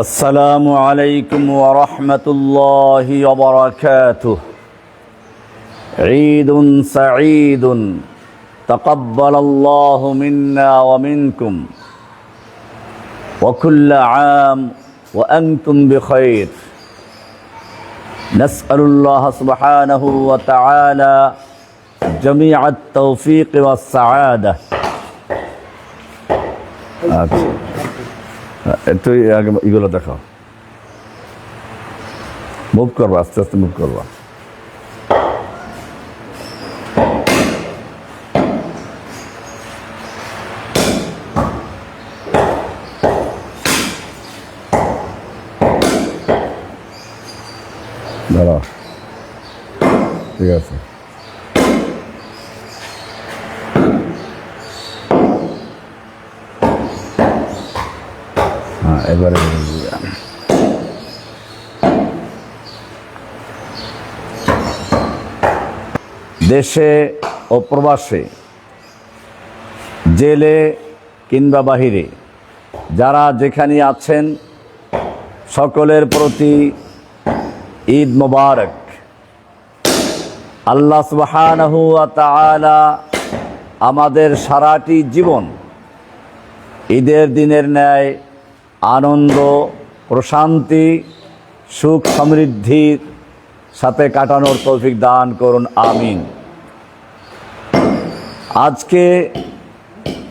السلام عليكم ورحمة الله وبركاته. عيد سعيد. تقبل الله منا ومنكم. وكل عام وأنتم بخير. نسأل الله سبحانه وتعالى جميع التوفيق والسعادة. أكيد. একটু আগে এগুলো দেখাও। মুভ করবা আস্তে আস্তে মুভ করবা। দাঁড়াও। ঠিক আছে। এবারে দেশে ও প্রবাসে, জেলে কিংবা বাহিরে, যারা যেখানে আছেন, সকলের প্রতি ঈদ মোবারক। আল্লাহ সুবহানাহু আমাদের সারাটি জীবন ঈদের দিনের ন্যায় আনন্দ, প্রশান্তি, সুখ সমৃদ্ধির সাথে কাটানোর তৌফিক দান করুন, আমিন। আজকে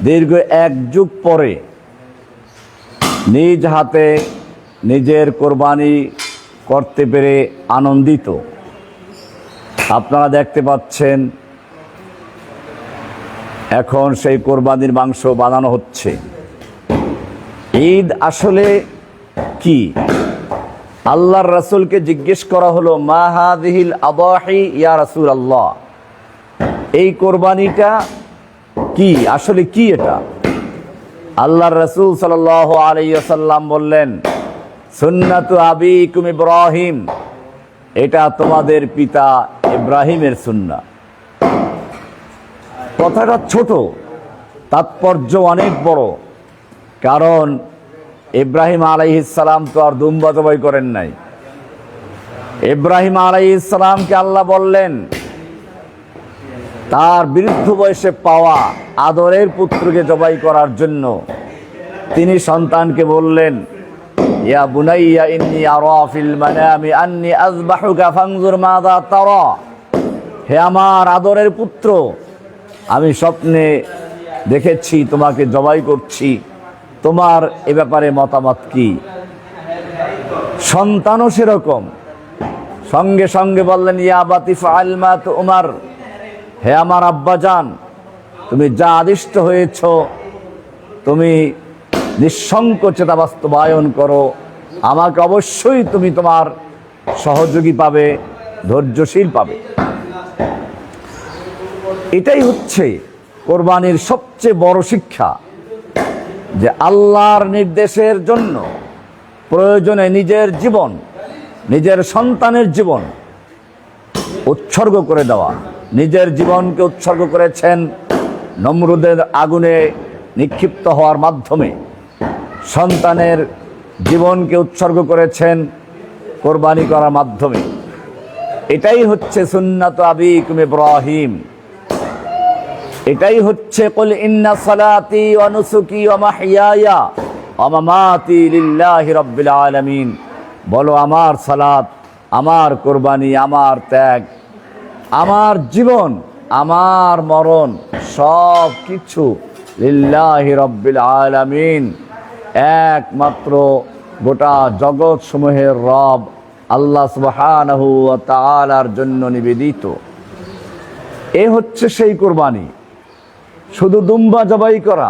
দীর্ঘ এক যুগ পরে নিজ হাতে নিজের কোরবানি করতে পেরে আনন্দিত। আপনারা দেখতে পাচ্ছেন, এখন সেই কোরবানির মাংস বানানো হচ্ছে। ঈদ আসলে কি? আল্লাহর রাসূলকে জিজ্ঞেস করা হলো, মা আদাহি ইয়া রাসূল আল্লাহ এই কোরবানিটা কি? আসলে কি এটা? আল্লাহর রাসূল সাল্লাল্লাহু আলাইহি ওয়াসাল্লাম বললেন, সুন্নাতু আবিকুম ইব্রাহিম। এটা তোমাদের পিতা ইব্রাহিমের সুন্না। কথাটা ছোট, তাৎপর্য অনেক বড়, কারণ ইব্রাহিম আলাইহিসালাম তো আর দুম্বা জবাই করেন নাই। ইব্রাহিম আলাইহিসালামকে আল্লাহ বললেন, তার বৃদ্ধ বয়সে পাওয়া আদরের পুত্রকে জবাই করার জন্য তিনি সন্তানকে বললেন, ইয়া বুনাইয়া ইন্নি আরা ফিল মানামি আন্নি আযবাহুকা ফানজুর মাযা তারা। হে আমার আদরের পুত্র, আমি স্বপ্নে দেখেছি, তোমাকে জবাই করছি। তোমার এ ব্যাপারে মতামত কি? সন্তানও সেরকম। সঙ্গে সঙ্গে বললেন, ইয়া বাতিফা আলমাত উমার। হে আমার আব্বাজান, তুমি যা আদিষ্ট হয়েছ, তুমি নিঃসংকোচতা বাস্তবায়ন করো। আমাকে অবশ্যই তুমি তোমার সহযোগী পাবে, ধৈর্যশীল পাবে। এটাই হচ্ছে কোরবানির সবচেয়ে বড় শিক্ষা। যে আল্লাহর নির্দেশের জন্য প্রয়োজনে নিজের জীবন, নিজের সন্তানের জীবন উৎসর্গ করে দেওয়া। নিজের জীবনকে উৎসর্গ করেছেন নমরুদের আগুনে নিক্ষিপ্ত হওয়ার মাধ্যমে। সন্তানের জীবনকে উৎসর্গ করেছেন কোরবানি করার মাধ্যমে। এটাই হচ্ছে সুন্নাত আবিকুম ইব্রাহিম। এটাই হচ্ছে কুল ইন্না সালাতি ওয়া নুসুকি ওয়া মাহইয়ায়া ওয়া মামাতি লিল্লাহি রাব্বিল আলামিন। বলো, আমার সালাত, আমার কোরবানি, আমার ত্যাগ, আমার জীবন, আমার মরণ, সব কিছু লিল্লাহি রব্বিল আলামিন। একমাত্র গোটা জগৎ সমূহের রব আল্লাহ সুবহানাহু ওয়া তাআলার জন্য নিবেদিত। এ হচ্ছে সেই কোরবানি। শুধু দুম্বা জবাই করা,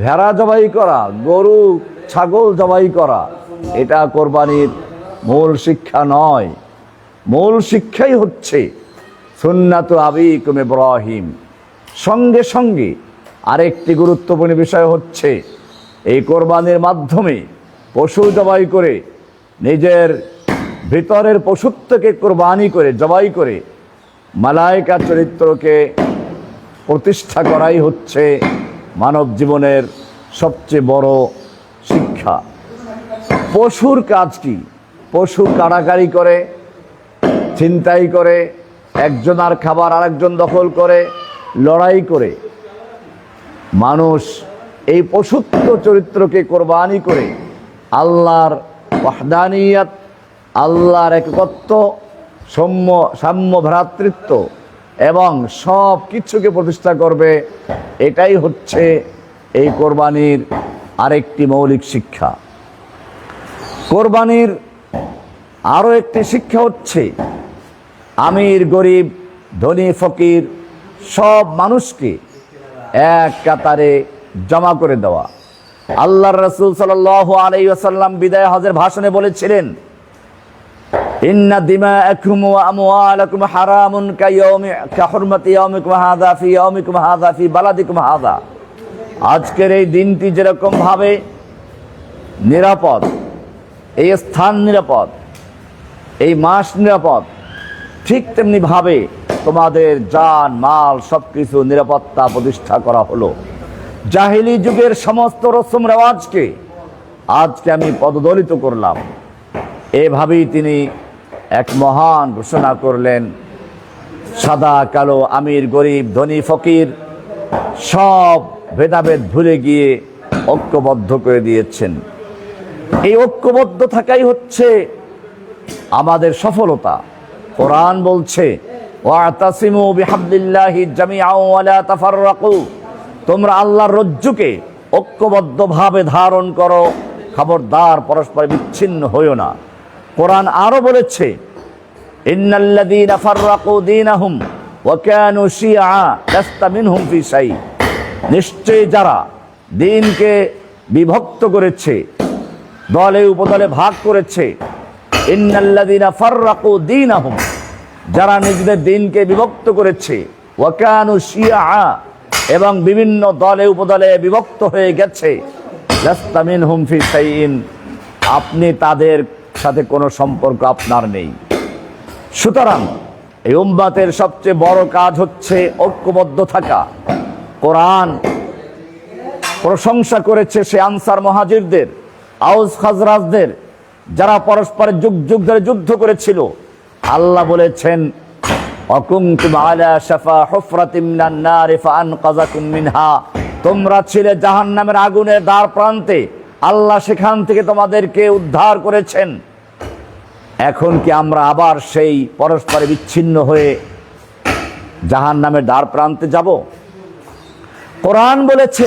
ভেড়া জবাই করা, গরু, ছাগল জবাই করা, এটা কোরবানির মূল শিক্ষা নয়। মূল শিক্ষাই হচ্ছে সুন্নাত আবিকুম ইব্রাহিম। সঙ্গে সঙ্গে আরেকটি গুরুত্বপূর্ণ বিষয় হচ্ছে, এই কোরবানির মাধ্যমে পশু জবাই করে, নিজের ভিতরের পশুত্বকে কোরবানি করে, জবাই করে মালায়কা চরিত্রকে প্রতিষ্ঠা করাই হচ্ছে মানব জীবনের সবচেয়ে বড় শিক্ষা। পশুর কাজ কি? পশু কাড়াকাড়ি করে, ছিনতাই করে একজন আর খাবার আরেকজন দখল করে, লড়াই করে। মানুষ এই পশুত্ব চরিত্রকে কোরবানি করে আল্লাহর ওয়াহদানিয়াত, আল্লাহর একত্ব, সৌম্য, সাম্য ভ্রাতৃত্ব এবং সব কিছুকে প্রতিষ্ঠা করবে। এটাই হচ্ছে এই কোরবানির আরেকটি মৌলিক শিক্ষা। কোরবানির আরও একটি শিক্ষা হচ্ছে, আমির, গরিব, ধনী, ফকির সব মানুষকে এক কাতারে জমা করে দেওয়া। আল্লাহর রসুল সাল আলাই আসাল্লাম বিদায় হজের ভাষণে বলেছিলেন দিমা একুম আমওয়ালাকুম হারামুন কাইয়াউমি কাহুরমাতি ইয়াউমিকুম হাযা, ফি ইয়াউমিকুম হাযা, ফি বালাদিকুম হাযা। আজকের এই দিনটি যেরকম ভাবে নিরাপদ, এই স্থান নিরাপদ, এই মাস নিরাপদ, ঠিক তেমনি ভাবে তোমাদের জান, মাল সব কিছু নিরাপত্তা প্রতিষ্ঠা করা হলো। জাহিলি যুগের সমস্ত রসম রেওয়াজকে আজকে আমি পদদলিত করলাম। এভাবেই তিনি এক মহান ঘোষণা করলেন, সাদা, কালো, আমির, গরিব, ধনী, ফকির, সব ভেদাভেদ ভুলে গিয়ে ঐক্যবদ্ধ করে দিয়েছেন। এই ঐক্যবদ্ধ থাকাই হচ্ছে আমাদের সফলতা। কোরআন বলছে তোমরা আল্লাহর রজ্জুকে ঐক্যবদ্ধভাবে ধারণ করো, খবরদার, পরস্পর বিচ্ছিন্ন হইও না। কোরআন আরও বলেছে নিশ্চয়ই যারা দিনকে বিভক্ত করেছে, দলে উপদলে ভাগ করেছে দীনাহুম। যারা নিজেদের দিনকে বিভক্ত করেছে এবং বিভিন্ন দলে উপদলে বিভক্ত হয়ে গেছে আপনি তাদের সাথে কোনো সম্পর্ক আপনার নেই। সুতরাং এই উম্মাতের সবচেয়ে বড় কাজ হচ্ছে ঐক্যবদ্ধ থাকা। কোরআন প্রশংসা করেছে সে আনসার মহাজিরদের, আউস খাজরাজদের, যারা পরস্পরের যুগ যুগ ধরে যুদ্ধ করেছিল। আল্লাহ বলেছেন তোমরা ছিলে জাহান্নামের আগুনের দ্বার প্রান্তে। আল্লাহ সেখান থেকে তোমাদেরকে উদ্ধার করেছেন। এখন কি আমরা আবার সেই পরস্পরে বিচ্ছিন্ন হয়ে জাহান্নামের দ্বার প্রান্তে যাব? কোরআন বলেছে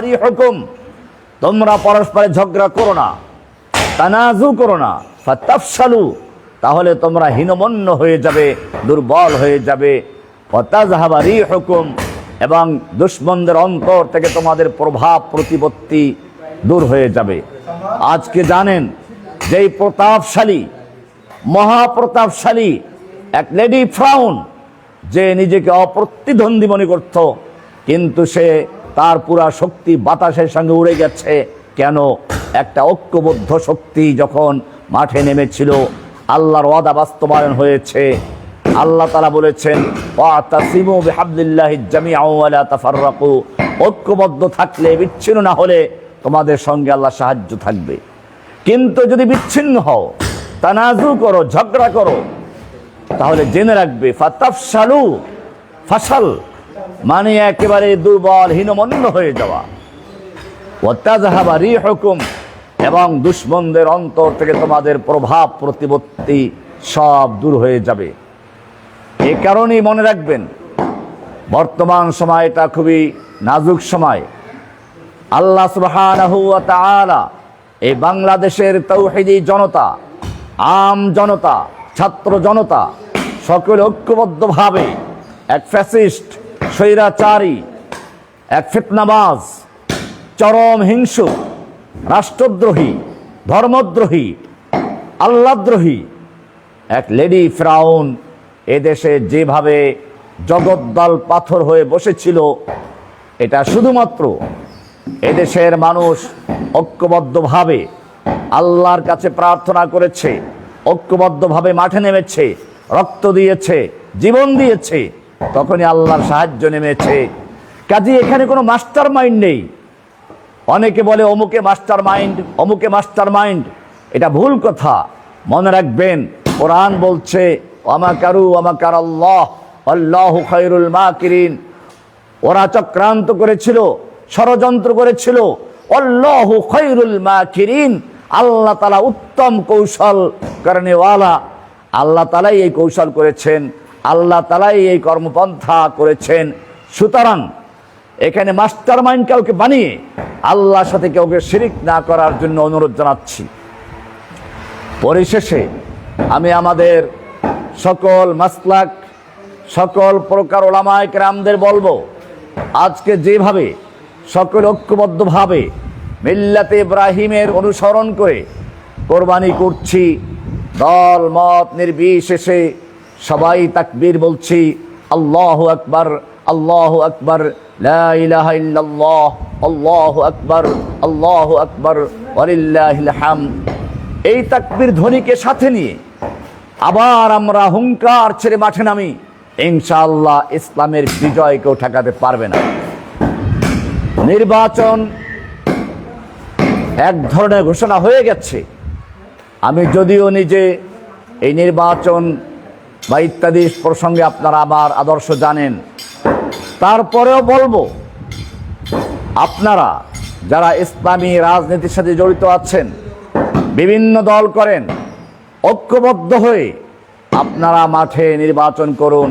রিহুকুম। তোমরা পরস্পরে ঝগড়া করো না তানাজু করো না, ফাতাফশালু। তাহলে তোমরা হীনমন্য হয়ে যাবে, দুর্বল হয়ে যাবে। ওয়া তাযহাবা রিহুকুম। এবং দুশ্মনদের অন্তর থেকে তোমাদের প্রভাব, প্রতিপত্তি দূর হয়ে যাবে। আজকে জানেন যেই প্রতাপশালী, মহাপ্রতাপশালী এক লেডি ফ্রাউন, যে নিজেকে অপ্রতিদ্বন্দ্বী মনে করত, কিন্তু সে তার পুরা শক্তি বাতাসের সঙ্গে উড়ে গেছে। কেন? একটা ঐক্যবদ্ধ শক্তি যখন মাঠে নেমেছিল, আল্লাহর ওয়াদা বাস্তবায়ন হয়েছে। আল্লাহ তালা বলেছেন ঐক্যবদ্ধ থাকলে, বিচ্ছিন্ন না হলে তোমাদের সঙ্গে আল্লাহ সাহায্য থাকবে। কিন্তু যদি বিচ্ছিন্ন হও, তানাজু করো, ঝগড়া করো, তাহলে জেনে রাখবে ফাতাফসালু ফাসাল মানে একেবারে দুর্বল, হীনমন্য হয়ে যাওয়া। ওয়াতাজাহাবা রিহুকুম এবং দুশ্মনদের অন্তর থেকে তোমাদের প্রভাব, প্রতিপত্তি সব দূর হয়ে যাবে। এ কারণেই মনে রাখবেন, বর্তমান সময়টা খুবই নাজুক সময়। আল্লাহ সুবহানাহু ওয়া তাআলা এই বাংলাদেশের তৌহিদি জনতা, আম জনতা, ছাত্র জনতা, সকলে ঐক্যবদ্ধভাবে এক ফ্যাসিস্ট, স্বৈরাচারী, এক ফিতনাবাজ, চরম হিংসুক, রাষ্ট্রদ্রোহী, ধর্মদ্রোহী, আল্লাদ্রোহী, এক লেডি ফ্রাউন এদেশে যেভাবে জগদ্দল পাথর হয়ে বসেছিল, এটা শুধুমাত্র এদেশের মানুষ ঐক্যবদ্ধভাবে আল্লাহর কাছে প্রার্থনা করেছে, ঐক্যবদ্ধভাবে মাঠে নেমেছে, রক্ত দিয়েছে, জীবন দিয়েছে, তখনই আল্লাহর সাহায্য নেমেছে। কাজে, এখানে কোনো মাস্টার মাইন্ড নেই। অনেকে বলে অমুকে মাস্টার মাইন্ড অমুকে মাস্টার মাইন্ড এটা ভুল কথা। মনে রাখবেন, কোরআন বলছে আমাকারু আমাকার আল্লাহ আল্লাহ খৈরুল মাকিরিন। ওরা চক্রান্ত করেছিল, ষড়যন্ত্র করেছিল। অল্লাহ খৈরুল মাকিরিন, আল্লাহ তালা উত্তম কৌশল করেনেওয়ালা আল্লাহ তালাই এই কৌশল করেছেন, আল্লাহ তালাই এই কর্মপন্থা করেছেন। সুতরাং এখানে মাস্টার মাইন্ড কাউকে বানিয়ে আল্লাহর সাথে কাউকে শিরিক না করার জন্য অনুরোধ জানাচ্ছি। পরিশেষে আমি আমাদের সকল মাসলাক, সকল প্রকার ওলামায় রামদের বলব, আজকে যেভাবে সকল ঐক্যবদ্ধভাবে মিল্লাতে ইব্রাহিমের অনুসরণ করে কোরবানি করছি, দল, মত নির্বিশেষে সবাই তাকবীর বলছি, আল্লাহ আকবার আল্লাহ আকবার, লা ইলাহা ইল্লাল্লাহ, আল্লাহু আকবার আল্লাহু আকবার হামদ। এই তাকবীর ধ্বনিকে সাথে নিয়ে আবার আমরা হুঙ্কার ছেড়ে মাঠে নামি। ইনশাআল্লাহ ইসলামের বিজয় কেউ ঠেকাতে পারবে না। নির্বাচন এক ধরনের ঘোষণা হয়ে গেছে। আমি যদিও নিজে এই নির্বাচন বা ইত্যাদি প্রসঙ্গে আপনারা আমার আদর্শ জানেন। তারপরেও বলব, আপনারা যারা ইসলামী রাজনীতির সাথে জড়িত আছেন, বিভিন্ন দল করেন ঐক্যবদ্ধ হয়ে আপনারা মাঠে নির্বাচন করুন।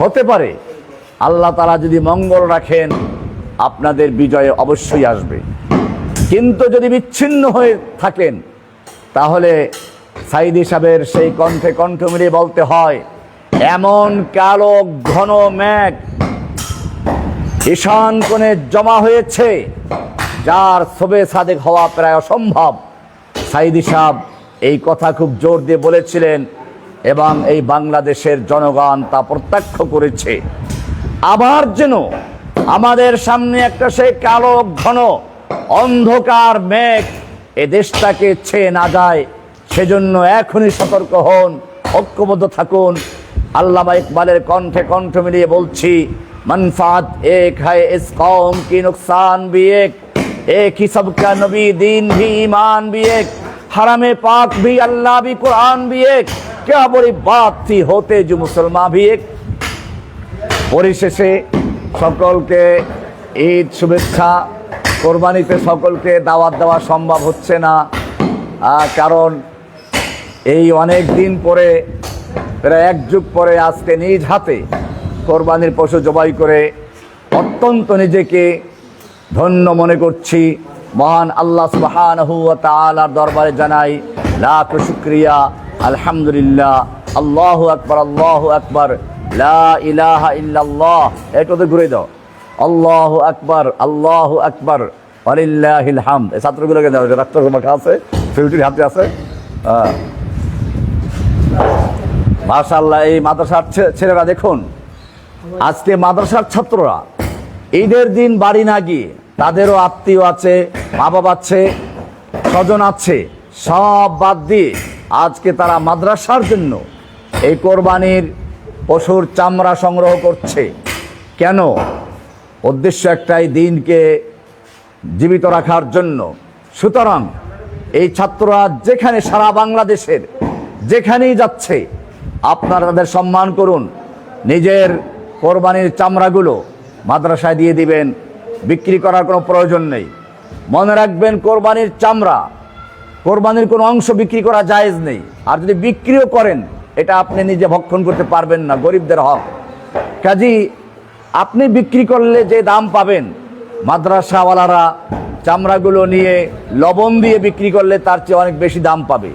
হতে পারে আল্লাহ তারা যদি মঙ্গল রাখেন, আপনাদের বিজয়ে অবশ্যই আসবে। কিন্তু যদি বিচ্ছিন্ন হয়ে থাকেন, তাহলে সাইদি সাহেবের সেই কণ্ঠে কণ্ঠ মিলিয়ে বলতে হয়, এমন কালো ঘন মেঘ ঈশান কোণে জমা হয়েছে, যার সবে সাদেক হওয়া প্রায় অসম্ভব। সাইদি সাহেব এই কথা খুব জোর দিয়ে বলেছিলেন এবং এই বাংলাদেশের জনগণ তা প্রত্যক্ষ করেছে। আবার যেন আমাদের সামনে একটা সেই কালো, ঘন, অন্ধকার মেঘ এ দেশটাকে ছেয়ে না যায়, সেজন্য এখনই সতর্ক হন, ঐক্যবদ্ধ থাকুন। আল্লাহ ইকবালের কণ্ঠে কণ্ঠ মিলিয়ে বলছি, মনফাত এক হায় ইস কম কি নুকসান ভি এক এক নবী দিন ভি ইমান ভি এক? हरम पाक भी अल्लाह भी कुरान भी एक क्या बड़ी बात थी होते जो मुसलमान भी एक পরিশেষে সকলকে ঈদ শুভেচ্ছা কোরবানিতে সকলকে দাওয়াত দেওয়া সম্ভব হচ্ছে না আহ, কারণ এই অনেক দিন পরে প্রায় এক যুগ পরে আজকে নিজ হাতে কোরবানির পশু জবাই করে অত্যন্ত নিজেকে ধন্য মনে করছি মহান আল্লাহ সুবহানাহু ওয়া তাআলার দরবারে জানাই, লাখ শুক্রিয়া, আলহামদুলিল্লাহ, আল্লাহু আকবর, আল্লাহ আকবর, লা ইলাহা ইল্লাল্লাহ। একটু তো ঘুরে দাও। আল্লাহ আকবর আল্লাহ আকবর, ওয়ালিল্লাহিল হামদ। এই ছাত্রগুলোকে মাখা আছে, ফিউটির হাতে আছে। মাশাল্লাহ এই মাদ্রাসার ছেলেরা দেখুন, আজকে মাদ্রাসার ছাত্ররা ঈদের দিন বাড়ি না গিয়ে তাদেরও আত্মীয় আছে মা বাবা আছে, স্বজন আছে, সব বাদ দিয়ে আজকে তারা মাদ্রাসার জন্য এই কোরবানির পশুর চামড়া সংগ্রহ করছে। কেন? উদ্দেশ্য একটাই, দিনকে জীবিত রাখার জন্য। সুতরাং এই ছাত্ররা যেখানে সারা বাংলাদেশের, যেখানেই যাচ্ছে, আপনারা তাদের সম্মান করুন। নিজের কোরবানির চামড়াগুলো মাদ্রাসায় দিয়ে দিবেন বিক্রি করার কোনো প্রয়োজন নেই। মনে রাখবেন, কোরবানির চামড়া, কোরবানির কোনো অংশ বিক্রি করা জায়েজ নেই। আর যদি বিক্রিও করেন, এটা আপনি নিজে ভক্ষণ করতে পারবেন না, গরিবদের হক। কাজী, আপনি বিক্রি করলে যে দাম পাবেন, মাদ্রাসাওয়ালারা চামড়াগুলো নিয়ে লবণ দিয়ে বিক্রি করলে তার চেয়ে অনেক বেশি দাম পাবে।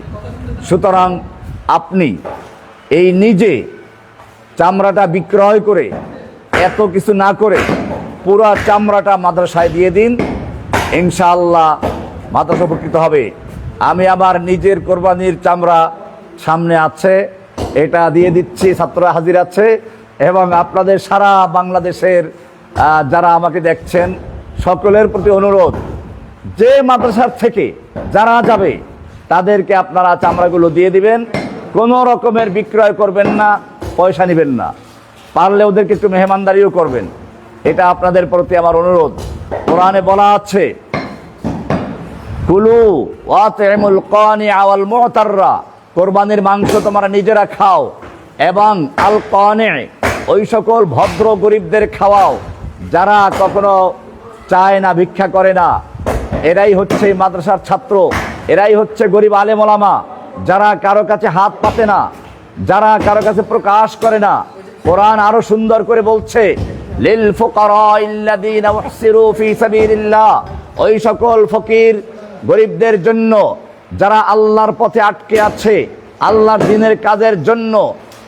সুতরাং আপনি এই নিজে চামড়াটা বিক্রয় করে, এত কিছু না করে পুরো চামড়াটা মাদ্রাসায় দিয়ে দিন। ইনশাআল্লাহ মাদ্রাসা উপকৃত হবে। আমি আমার নিজের কোরবানির চামড়া সামনে আছে, এটা দিয়ে দিচ্ছি, ছাত্ররা হাজির আছে এবং আপনাদের সারা বাংলাদেশের যারা আমাকে দেখছেন, সকলের প্রতি অনুরোধ, যে মাদ্রাসার থেকে যারা যাবে, তাদেরকে আপনারা চামড়াগুলো দিয়ে দিবেন। কোনো রকমের বিক্রয় করবেন না, পয়সা নেবেন না। পারলে ওদেরকে একটু মেহমানদারিও করবেন। এটা আপনাদের প্রতি আমার অনুরোধ। কোরআনে বলা আছে, কুলু ওয়াতিমুল কানিআ ওয়াল মুতাররা কোরবানির মাংস তোমরা নিজেরা খাও এবং আল কানি, ওই সকল ভদ্র গরিবদের খাওয়াও। যারা কখনো চায় না, ভিক্ষা করে না, এরাই হচ্ছে মাদ্রাসার ছাত্র, এরাই হচ্ছে গরিব আলেমোলামা যারা কারও কাছে হাত পাতে না, যারা কারও কাছে প্রকাশ করে না, কোরআন আরও সুন্দর করে বলছে ওই সকল ফকির গরিবদের জন্য যারা আল্লাহর পথে আটকে আছে, আল্লাহর দিনের কাজের জন্য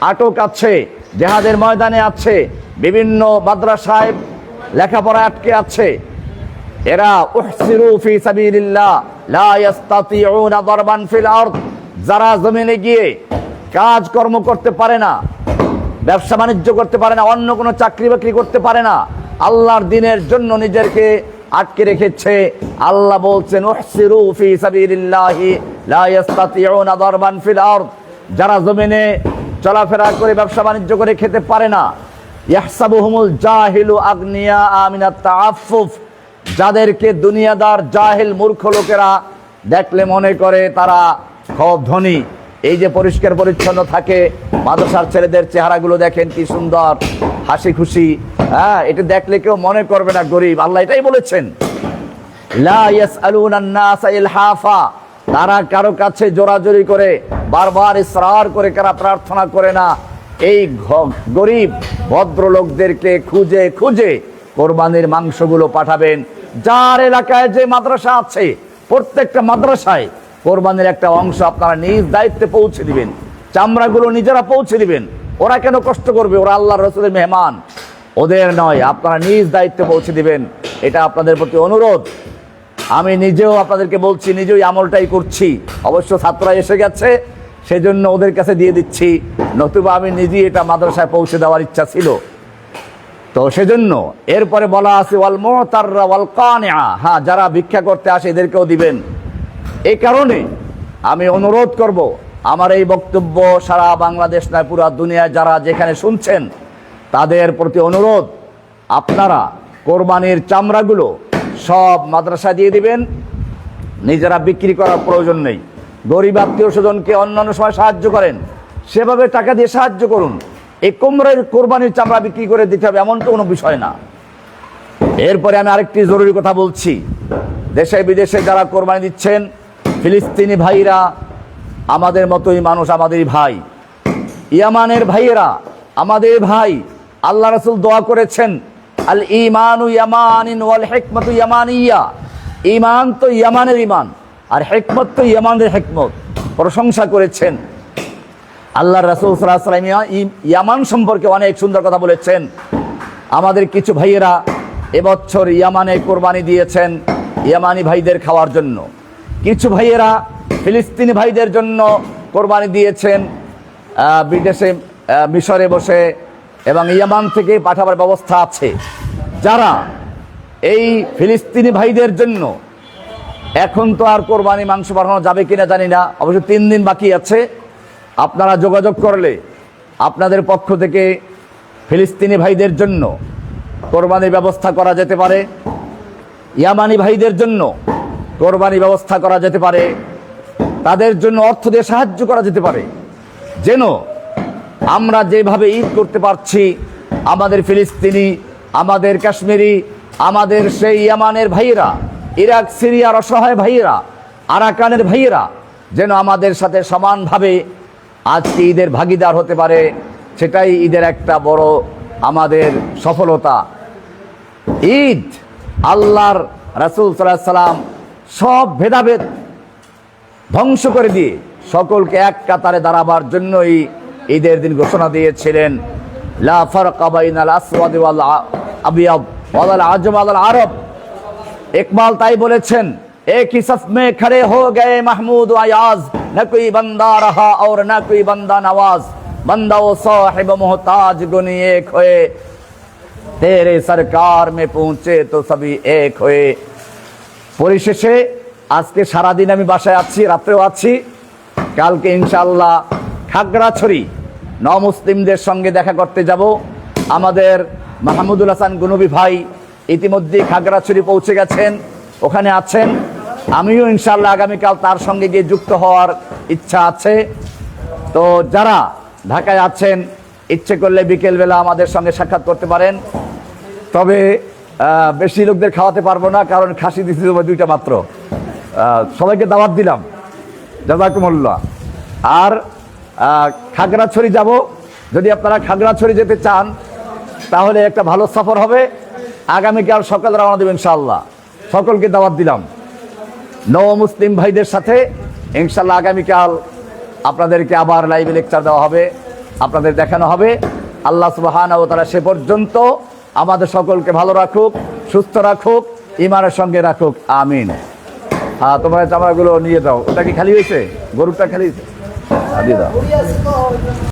আটক আছে, জেহাদের ময়দানে আছে, বিভিন্ন মাদ্রাসায় লেখাপড়া আটকে আছে, এরা উহসিরু ফি সাবিলিল্লাহ, লা ইস্তাতিউনা দরবান ফিল আরদ। যারা জমিনে গিয়ে কাজ কর্ম করতে পারে না ব্যবসা বাণিজ্য করতে পারে না, অন্য কোনো চাকরি বাকরি করতে পারে না। আল্লাহর দিনের জন্য নিজেকে আটকে রেখেছে। আল্লাহ বলছেন যারা জমিনে চলাফেরা করে, ব্যবসা বাণিজ্য করে খেতে পারে না। যাদেরকে দুনিয়াদার জাহেল মূর্খ লোকেরা দেখলে মনে করে তারা খুব ধনী। এই যে পরিষ্কার পরিচ্ছন্ন থাকে, মাদ্রাসার ছেলেদের চেহারাগুলো দেখেন কি সুন্দর হাসি খুশি হ্যাঁ এটা দেখলে কেউ মনে করবে না, গরিব। আল্লাহ এটাই বলেছেন। তারা কারও কাছে জোরাজোরি করে, বারবার ইসরার করে, কারা প্রার্থনা করে না। এই গরিব, ভদ্রলোকদেরকে খুঁজে খুঁজে কোরবানির মাংসগুলো পাঠাবেন। যার এলাকায় যে মাদ্রাসা আছে, প্রত্যেকটা মাদ্রাসায় কোরবানির একটা অংশ আপনারা নিজ দায়িত্বে পৌঁছে দিবেন। চামড়াগুলো নিজেরা পৌঁছে দিবেন। ওরা কেন কষ্ট করবে? ওরা আল্লাহ রসুলের মেহমান। ওদের নয়, আপনারা নিজ দায়িত্বে পৌঁছে দিবেন। এটা আপনাদের প্রতি অনুরোধ। আমি নিজেও আপনাদেরকে বলছি, নিজেই আমলটাই করছি। অবশ্য ছাত্ররা এসে গেছে, সেজন্য ওদের কাছে দিয়ে দিচ্ছি। নতুবা আমি নিজেই এটা মাদ্রাসায় পৌঁছে দেওয়ার ইচ্ছা ছিল। তো সেজন্য এরপরে বলা আছে, ওয়াল মোহতাররা ওয়াল কানিয়া হ্যাঁ যারা ভিক্ষা করতে আসে এদেরকেও দিবেন। এই কারণে আমি অনুরোধ করব, আমার এই বক্তব্য সারা বাংলাদেশ নয়, পুরা দুনিয়ায় যারা যেখানে শুনছেন, তাদের প্রতি অনুরোধ, আপনারা কোরবানির চামড়াগুলো সব মাদ্রাসা দিয়ে দিবেন, নিজেরা বিক্রি করার প্রয়োজন নেই। গরিব আত্মীয় স্বজনকে অন্যান্য সময় সাহায্য করেন, সেভাবে টাকা দিয়ে সাহায্য করুন। এই কোমরের কোরবানির চামড়া বিক্রি করে দিতে হবে এমন তো কোনো বিষয় না। এরপরে আমি আরেকটি জরুরি কথা বলছি। দেশে বিদেশে যারা কোরবানি দিচ্ছেন, ফিলিস্তিনি ভাইরা, আমাদের মতোই মানুষ, আমাদেরই ভাই। ইয়ামানের ভাইয়েরা, আমাদের ভাই, আল্লাহ রাসূল দোয়া করেছেন, আল ইমানু ইয়ামানিন ওয়াল হিকমাতু ইয়ামানিয়া। ইমান তো ইয়ামানের ইমান আর হেকমত তো ইয়ামানের হেকমত। প্রশংসা করেছেন। আল্লাহ রাসূল আলাইহি ইয়ামান সম্পর্কে অনেক সুন্দর কথা বলেছেন। আমাদের কিছু ভাইয়েরা এবছর ইয়ামানে কোরবানি দিয়েছেন। ইয়ামানি ভাইদের খাওয়ার জন্য। কিছু ভাইয়েরা ফিলিস্তিনি ভাইদের জন্য কোরবানি দিয়েছেন বিদেশে মিশরে বসে এবং ইয়ামান থেকে পাঠাবার ব্যবস্থা আছে। যারা এই ফিলিস্তিনি ভাইদের জন্য এখন তো আর কোরবানি মাংস পাঠানো যাবে কিনা জানি না, অবশ্য তিন দিন বাকি আছে। আপনারা যোগাযোগ করলে আপনাদের পক্ষ থেকে ফিলিস্তিনি ভাইদের জন্য কোরবানির ব্যবস্থা করা যেতে পারে। ইয়ামানি ভাইদের জন্য কোরবানি ব্যবস্থা করা যেতে পারে, তাদের জন্য অর্থ দিয়ে সাহায্য করা যেতে পারে। যেন আমরা যেভাবে ঈদ করতে পারছি, আমাদের ফিলিস্তিনি, আমাদের কাশ্মীরি, আমাদের সেই ইয়ামানের ভাইয়েরা, ইরাক সিরিয়ার অসহায় ভাইয়েরা, আরাকানের ভাইয়েরা, যেন আমাদের সাথে সমানভাবে আজকে ঈদের ভাগিদার হতে পারে, সেটাই ঈদের একটা বড় আমাদের সফলতা। ঈদ আল্লাহর রাসুল সাল্লাহ সাল্লাম সব ভেদাভেদ ধ্বংস করে দিয়ে সকলকে এক কাতারে দাঁড়াবার জন্যই ঈদের দিন ঘোষণা দিয়েছিলেন। লা ফারকা বাইনাল আসওয়াদ ওয়াল আবিয়াদ ওয়াল আজম আরব। ইকবাল তাই বলেছেন একই ही صف में खड़े মাহমুদ আয়াজ महमूद आयाज न कोई बंदा रहा और বন্দা कोई बंदा नवाज बंदा वो साहिब मोहताज गुनी তেরে সরকার মে পৌঁছে তো সবই এক হয়ে পরিশেষে আজকে সারাদিন আমি বাসায় আছি রাত্রেও আছি কালকে ইনশাল্লাহ খাগড়াছড়ি ন মুসলিমদের সঙ্গে দেখা করতে যাব। আমাদের মাহমুদুল হাসান গুনবি ভাই ইতিমধ্যে খাগড়াছড়ি পৌঁছে গেছেন, ওখানে আছেন। আমিও ইনশাল্লাহ আগামীকাল তার সঙ্গে গিয়ে যুক্ত হওয়ার ইচ্ছা আছে। তো যারা ঢাকায় আছেন, ইচ্ছে করলে বিকেলবেলা আমাদের সঙ্গে সাক্ষাৎ করতে পারেন। তবে বেশি লোকদের খাওয়াতে পারব না, কারণ খাসি দিতে দেবো দুইটা মাত্র। সবাইকে দাওয়াত দিলাম। জাজাকুমুল্লাহ। আর খাগড়াছড়ি যাব। যদি আপনারা খাগড়াছড়ি যেতে চান, তাহলে একটা ভালো সফর হবে। আগামীকাল সকাল রওনা দেবেন ইনশাআল্লাহ। সকলকে দাওয়াত দিলাম। নব মুসলিম ভাইদের সাথে ইনশাল্লাহ আগামীকাল আপনাদেরকে আবার লাইভে লেকচার দেওয়া হবে। আপনাদের দেখানো হবে। আল্লাহ সুবাহান ও তারা সে পর্যন্ত আমাদের সকলকে ভালো রাখুক সুস্থ রাখুক ইমানের সঙ্গে রাখুক আমিন। হ্যাঁ তোমরা চামড়াগুলো নিয়ে দাও ওটা কি খালি হয়েছে? গরুটা খালি হ্যাঁ, দিয়ে দাও।